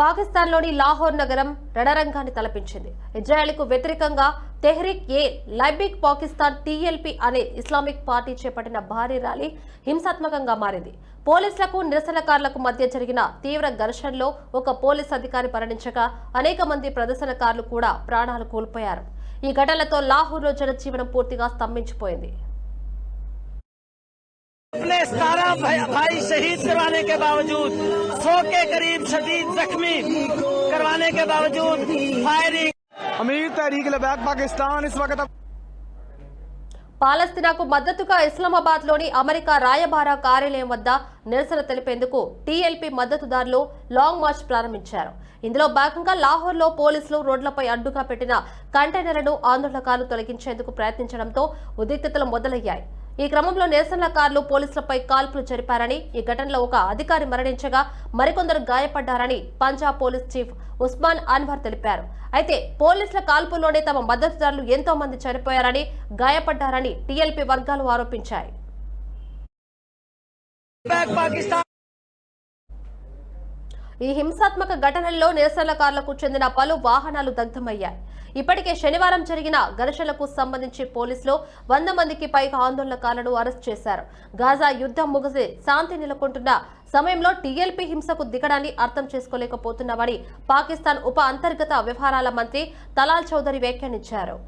పాకిస్తాన్లోని లాహోర్ నగరం రణరంగాన్ని తలపించింది. ఇజ్రాయెల్కు వ్యతిరేకంగా తెహ్రిక్ ఏ లైబిక్ పాకిస్తాన్ టీఎల్పీ అనే ఇస్లామిక్ పార్టీ చేపట్టిన భారీ ర్యాలీ హింసాత్మకంగా మారింది. పోలీసులకు నిరసనకారులకు మధ్య జరిగిన తీవ్ర ఘర్షణలో ఒక పోలీస్ అధికారి మరణించగా అనేక మంది ప్రదర్శనకారులు కూడా ప్రాణాలు కోల్పోయారు. ఈ ఘటనలతో లాహోర్లో జనజీవనం పూర్తిగా స్తంభించిపోయింది. अपने सतारह भाई भाई शहीद करवाने के बावजूद सौ के करीब शदीद जख्मी करवाने के बावजूद फायरिंग अमीर तहरीक लबैक पाकिस्तान इस वक्त పాలస్తీనాకు మద్దతుగా ఇస్లామాబాద్ లోని అమెరికా రాయబార కార్యాలయం వద్ద నిరసన తెలిపేందుకు టీఎల్పీ మద్దతుదారులు లాంగ్ మార్చ్ ప్రారంభించారు ఇందులో భాగంగా లాహోర్లో పోలీసులు రోడ్లపై అడ్డుగా పెట్టిన కంటైనర్లను ఆందోళనకారులు తొలగించేందుకు ప్రయత్నించడంతో ఉద్రిక్తతలు మొదలయ్యాయి ఈ క్రమంలో నిరసనల కార్లు పోలీసులపై కాల్పులు జరిపారని ఈ ఘటనలో ఒక అధికారి మరణించగా మరికొందరు గాయపడ్డారని పంజాబ్ పోలీస్ చీఫ్ ఉస్మాన్ అన్వర్ తెలిపారు. అయితే పోలీసుల కాల్పుల్లోనే తమ మద్దతుదారులు ఎంతో మంది చనిపోయారని గాయపడ్డారని టీఎల్పీ వర్గాలు ఆరోపించాయి. ఈ హింసాత్మక ఘటనల్లో నిరసనకారులకు చెందిన పలు వాహనాలు దగ్ధమయ్యాయి. ఇప్పటికే శనివారం జరిగిన ఘర్షణలకు సంబంధించి పోలీసులు వంద మందికి పైగా ఆందోళనకారులను అరెస్ట్ చేశారు. గాజా యుద్ధం ముగిసి శాంతి నెలకొంటున్న సమయంలో టీఎల్పీ హింసకు దిగడాన్ని అర్థం చేసుకోలేకపోతున్నామని పాకిస్తాన్ ఉప అంతర్గత వ్యవహారాల మంత్రి తలాల్ చౌదరి వ్యాఖ్యానించారు.